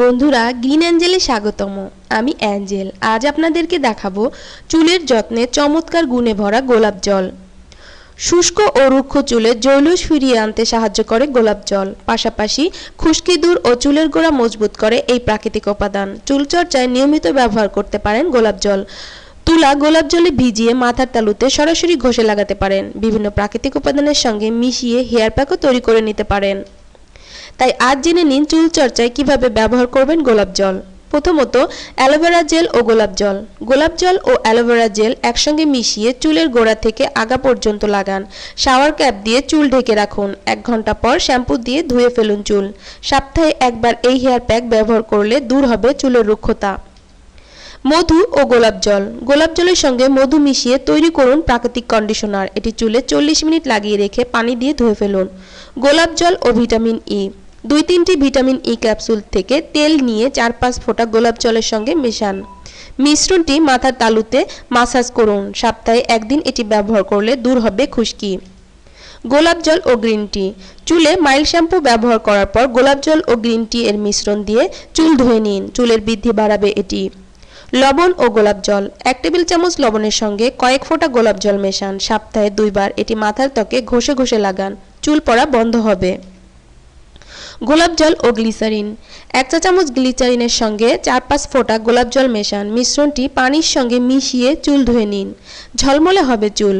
বন্ধুরা, গ্রিন অ্যাঞ্জেলে স্বাগতম। আমি অ্যাঞ্জেল। আজ আপনাদেরকে দেখাবো চুলের যত্নে চমৎকার গুণে ভরা গোলাপ জল। শুষ্ক ও রুক্ষ চুলে জৌলুস ফিরিয়ে আনতে সাহায্য করে গোলাপ জল। পাশাপাশি খুশকি দূর ও চুলের গোড়া মজবুত করে এই প্রাকৃতিক উপাদান। চুলচর্চায় নিয়মিত ব্যবহার করতে পারেন গোলাপ জল। তুলা গোলাপ জলে ভিজিয়ে মাথার তালুতে সরাসরি ঘষে লাগাতে পারেন। বিভিন্ন প্রাকৃতিক উপাদানের সঙ্গে মিশিয়ে হেয়ার প্যাকও তৈরি করে নিতে পারেন। তাই আজ জেনে নিন চুল চর্চায় কীভাবে ব্যবহার করবেন গোলাপ জল। প্রথমত, অ্যালোভেরা জেল ও গোলাপ জল। গোলাপ জল ও অ্যালোভেরা জেল একসঙ্গে মিশিয়ে চুলের গোড়া থেকে আগা পর্যন্ত লাগান। শাওয়ার ক্যাপ দিয়ে চুল ঢেকে রাখুন। এক ঘণ্টা পর শ্যাম্পু দিয়ে ধুয়ে ফেলুন চুল। সপ্তাহে একবার এই হেয়ার প্যাক ব্যবহার করলে দূর হবে চুলের রুক্ষতা। মধু ও গোলাপ জল। গোলাপ জলের সঙ্গে মধু মিশিয়ে তৈরি করুন প্রাকৃতিক কন্ডিশনার এটি চুলে চল্লিশ মিনিট লাগিয়ে রেখে পানি দিয়ে ধুয়ে ফেলুন। গোলাপ জল ও ভিটামিন ই দুই তিনটি ভিটামিন ই ক্যাপসুল থেকে তেল নিয়ে চার পাঁচ ফোঁটা গোলাপ জলের সঙ্গে মেশান। মিশ্রণটি মাথার তালুতে মাসাজ করুন। সপ্তাহে একদিন এটি ব্যবহার করলে দূর হবে খুশকি। গোলাপ জল ও গ্রিন টি চুলে মাইল শ্যাম্পু ব্যবহার করার পর গোলাপ জল ও গ্রিন টি এর মিশ্রণ দিয়ে চুল ধুয়ে নিন। চুলের বৃদ্ধি বাড়াবে এটি। লবণ ও গোলাপ জল। এক টেবিল চামচ লবণের সঙ্গে কয়েক ফোঁটা গোলাপ জল মেশান। সপ্তাহে দুইবার এটি মাথার ত্বকে ঘষে ঘষে লাগান। চুল পড়া বন্ধ হবে। গোলাপ জল ও গ্লিসারিন। এক চা চামচ গ্লিসারিনের সঙ্গে চার পাঁচ ফোঁটা গোলাপ জল মেশান। মিশ্রণটি পানির সঙ্গে মিশিয়ে চুল ধুয়ে নিন। ঝলমলে হবে চুল।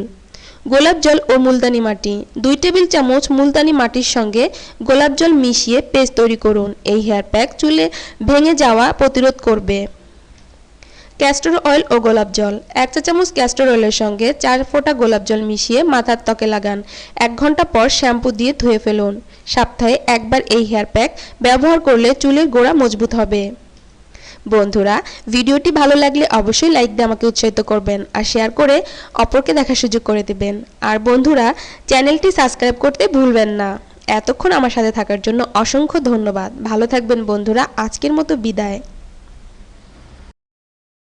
গোলাপ জল ও মুলতানি মাটি। দুই টেবিল চামচ মুলতানি মাটির সঙ্গে গোলাপ জল মিশিয়ে পেস্ট তৈরি করুন। এই হেয়ার প্যাক চুলে ভেঙে যাওয়া প্রতিরোধ করবে। ক্যাস্টর অয়েল ও গোলাপ জল। এক চা চামচ ক্যাস্টর অয়েলের সঙ্গে চার ফোঁটা গোলাপ জল মিশিয়ে মাথার ত্বকে লাগান। এক ঘণ্টা পর শ্যাম্পু দিয়ে ধুয়ে ফেলুন। সপ্তাহে একবার এই হেয়ার প্যাক ব্যবহার করলে চুলের গোড়া মজবুত হবে। বন্ধুরা, ভিডিওটি ভালো লাগলে অবশ্যই লাইক দিয়ে আমাকে উৎসাহিত করবেন আর শেয়ার করে অপরকে দেখার সুযোগ করে দেবেন। আর বন্ধুরা, চ্যানেলটি সাবস্ক্রাইব করতে ভুলবেন না। এতক্ষণ আমার সাথে থাকার জন্য অসংখ্য ধন্যবাদ। ভালো থাকবেন বন্ধুরা, আজকের মতো বিদায়।